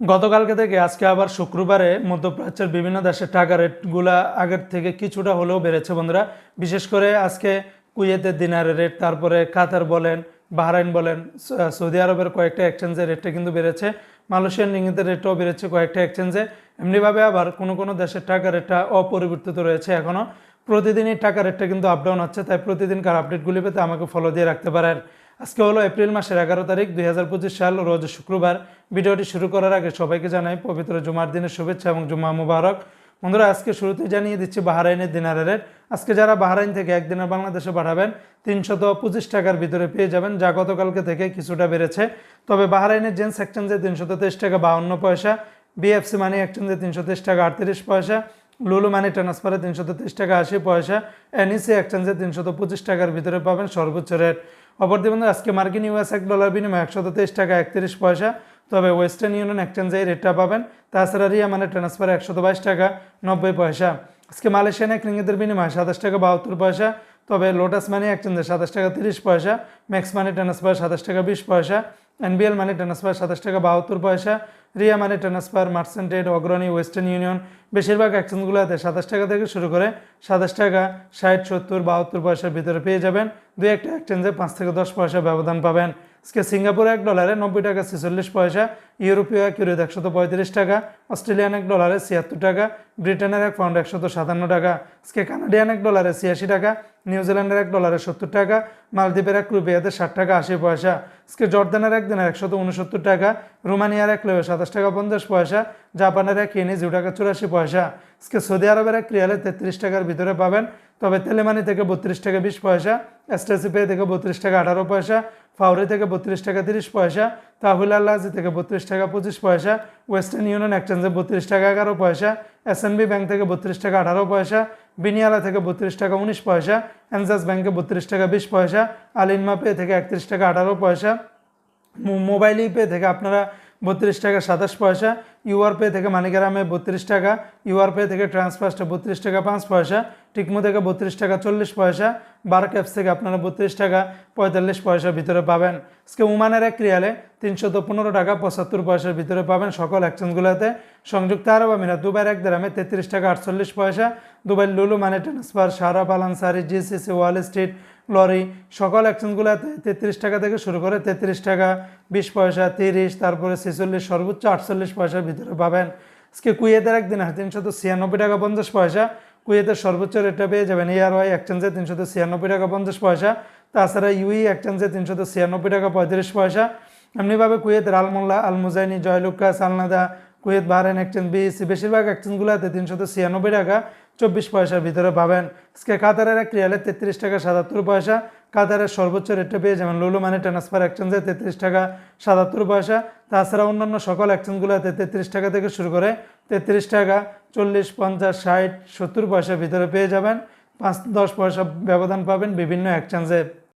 গতকালকে থেকে আজকে আবার শুক্রবারে মধ্যপ্রাচ্যের বিভিন্ন দেশের টাকা রেটগুলা আগের থেকে কিছুটা হলেও বেড়েছে বন্ধুরা। বিশেষ করে আজকে কুয়েতের দিনারের রেট, তারপরে কাতার বলেন, বাহরাইন বলেন সৌদি আরবের কয়েকটা এক্সচেঞ্জের রেটটা কিন্তু বেড়েছে। মালয়েশিয়ান রিঙ্গিতের রেটও বেড়েছে কয়েকটা এক্সচেঞ্জে এমনিভাবে আবার কোনো কোনো দেশের টাকা রেটটা অপরিবর্তিত রয়েছে এখনও প্রতিদিনই টাকা রেটটা কিন্তু আপ ডাউন হচ্ছে, তাই প্রতিদিনকার আপডেটগুলি পেতে আমাকে ফলো দিয়ে রাখতে পারেন। আজকে হলো এপ্রিল মাসের এগারো তারিখ, দুই হাজার পঁচিশ সাল, রোজ শুক্রবার। ভিডিওটি শুরু করার আগে সবাইকে জানাই পবিত্র জুমার দিনের শুভেচ্ছা এবং জুম্মা মুবারক। বন্ধুরা, আজকে শুরুতে জানিয়ে দিচ্ছি বাহারাইনের দিনারের রেট আজকে যারা বাহারাইন থেকে একদিনের বাংলাদেশে পাঠাবেন, তিনশত পঁচিশ টাকার ভিতরে পেয়ে যাবেন, যা গতকালকে থেকে কিছুটা বেড়েছে। তবে বাহারাইনের জেন্স এক্সচেঞ্জে তিনশত তেইশ টাকা বাউন্ন পয়সা, বিএফসি মানি এক্সচেঞ্জে তিনশো তেইশ টাকা আটত্রিশ পয়সা, লুলু মানি ট্রান্সফারে তিনশত তিরিশ টাকা আশি পয়সা, এনইসি এক্সচেঞ্জে তিনশত পঁচিশ টাকার ভিতরে পাবেন সর্বোচ্চ রেট। অপরদি বন্ধু আজকে মার্কিন ইউএস এক ডলার বিনিময় একশত তেইশ টাকা একত্রিশ পয়সা। তবে ওয়েস্টার্ন ইউনিয়ন এক্সচেঞ্জে এই রেটটা পাবেন। তাছাড়া রিয়া মানে ট্রান্সফারে একশত বাইশ টাকা নব্বই পয়সা। আজকে মালয়েশিয়ান এক রিঙ্গিতের বিনিময় সাতাশ টাকা বাহাত্তর পয়সা। তবে লোটাস মানি এক্সচেঞ্জে সাতাশ টাকা তিরিশ পয়সা। ম্যাক্স মানি ট্রান্সফার সাতাশ টাকা বিশ পয়সা। এনবিএল মানি ট্রান্সফার সাতাশ টাকা বাহাত্তর পয়সা। রিয়া মানে ট্রান্সফার মার্সেন্টেড অগ্রণী, ওয়েস্টার্ন ইউনিয়ন, বেশিরভাগ অ্যাকশনগুলোতে সাতাশ টাকা থেকে শুরু করে সাতাশ টাকা, ষাট, সত্তর, বাহাত্তর পয়সার ভিতরে পেয়ে যাবেন। দুই একটা এক্সচেঞ্জে পাঁচ থেকে দশ পয়সা ব্যবধান পাবেন। আজকে সিঙ্গাপুরে এক ডলারে নব্বই টাকা, ছেচল্লিশ পয়সা। ইউরোপীয় এক ইউরোতে একশত পঁয়ত্রিশ টাকা, অস্ট্রেলিয়ান এক ডলারে ছিয়াত্তর টাকা, ব্রিটেনের এক পাউন্ড একশত সাতান্ন টাকা। আজকে কানাডিয়ান এক ডলারে ছিয়াশি টাকা, নিউজিল্যান্ডের এক ডলারে সত্তর টাকা, মালদ্বীপের এক রুপিয়াতে ষাট টাকা, আশি পয়সা। আজকে জর্দানের এক দিনের একশত উনসত্তর টাকা, রোমানিয়ার এক লেবে সাতাশ টাকা, পঞ্চাশ পয়সা, জাপানের এক ইয়েনি জিরো টাকা, চুরাশি পয়সা। আজকে সৌদি আরবের এক রিয়ালে তেত্রিশ টাকার ভিতরে পাবেন তবে তেলেমানি থেকে বত্রিশ টাকা বিশ পয়সা এসটিসি পে থেকে বত্রিশ টাকা আঠারো পয়সা ফাউরি থেকে বত্রিশ টাকা তিরিশ পয়সা তাহুল আল্লাহাজি থেকে বত্রিশ টাকা পঁচিশ পয়সা ওয়েস্টার্ন ইউনিয়ন এক্সচেঞ্জে বত্রিশ টাকা এগারো পয়সা এসএনবি ব্যাংক থেকে বত্রিশ টাকা আঠারো পয়সা বিনিয়ালা থেকে বত্রিশ টাকা উনিশ পয়সা এনজাস ব্যাংকে বত্রিশ টাকা বিশ পয়সা আলিনমা পে থেকে একত্রিশ টাকা আঠারো পয়সা মোবাইল পে থেকে আপনারা বত্রিশ টাকা সাতাশ পয়সা ইউআর পে থেকে মানিগ্রামে বত্রিশ টাকা ইউআর পে থেকে ট্রান্সফার্সটা বত্রিশ টাকা পাঁচ পয়সা টিকমো থেকে বত্রিশ টাকা চল্লিশ পয়সা বার্ক অ্যাপস থেকে আপনারা বত্রিশ টাকা পঁয়তাল্লিশ পয়সার ভিতরে পাবেন। আজকে উমানের এক রিয়ালে তিনশত পনেরো টাকা পঁচাত্তর পয়সার ভিতরে পাবেন সকল এক্সচেঞ্জগুলোতে সংযুক্ত আরব আমিরাত, দুবাইয়ের এক গ্রামে তেত্রিশ টাকা আটচল্লিশ পয়সা দুবাই লুলু মানি ট্রান্সফার সারা পালানসারি জিসিসি ওয়াল স্ট্রিট লরি সকল এক্সচেঞ্জগুলোতে তেত্রিশ টাকা থেকে শুরু করে তেত্রিশ টাকা, বিশ পয়সা, তিরিশ, তারপরে ছেচল্লিশ, সর্বোচ্চ আটচল্লিশ পয়সার ভিতরে পাবেন। আজকে কুয়েতের একদিন তিনশত ছিয়ানব্বই টাকা পঞ্চাশ পয়সা কুয়েতের সর্বোচ্চ রেটটা পেয়ে যাবেন এআর ওয়াই এক্সচেঞ্জে তিনশত ছিয়ানব্বই টাকা পঞ্চাশ পয়সা। তাছাড়া ইউই এক্সচেঞ্জে তিনশত ছিয়ানব্বই টাকা পঁয়ত্রিশ পয়সা। এমনিভাবে কুয়েতের আলমোল্লা আলমুজাইনি জয়লুক্কা সালনাদা, কুয়েত বাহরেন এক্সচেঞ্জ বিএসসি বেশিরভাগ এক্সচেঞ্জগুলোতে তিনশত ছিয়ানব্বই টাকা চব্বিশ পয়সার ভিতরে পাবেন। আজকে কাতারের এক রিয়ালে তেত্রিশ টাকা সাতাত্তর পয়সা। কাতারের সর্বোচ্চ রেটটা পেয়ে যাবেন লুলু মানি ট্রান্সফার এক্সচেঞ্জে তেত্রিশ টাকা সাতাত্তর পয়সা। তাছাড়া অন্যান্য সকল এক্সচেঞ্জগুলোতে তেত্রিশ টাকা থেকে শুরু করে তেত্রিশ টাকা, চল্লিশ, পঞ্চাশ, ষাট, সত্তর পয়সার ভিতরে পেয়ে যাবেন। পাঁচ, দশ পয়সা ব্যবধান পাবেন বিভিন্ন এক্সচেঞ্জে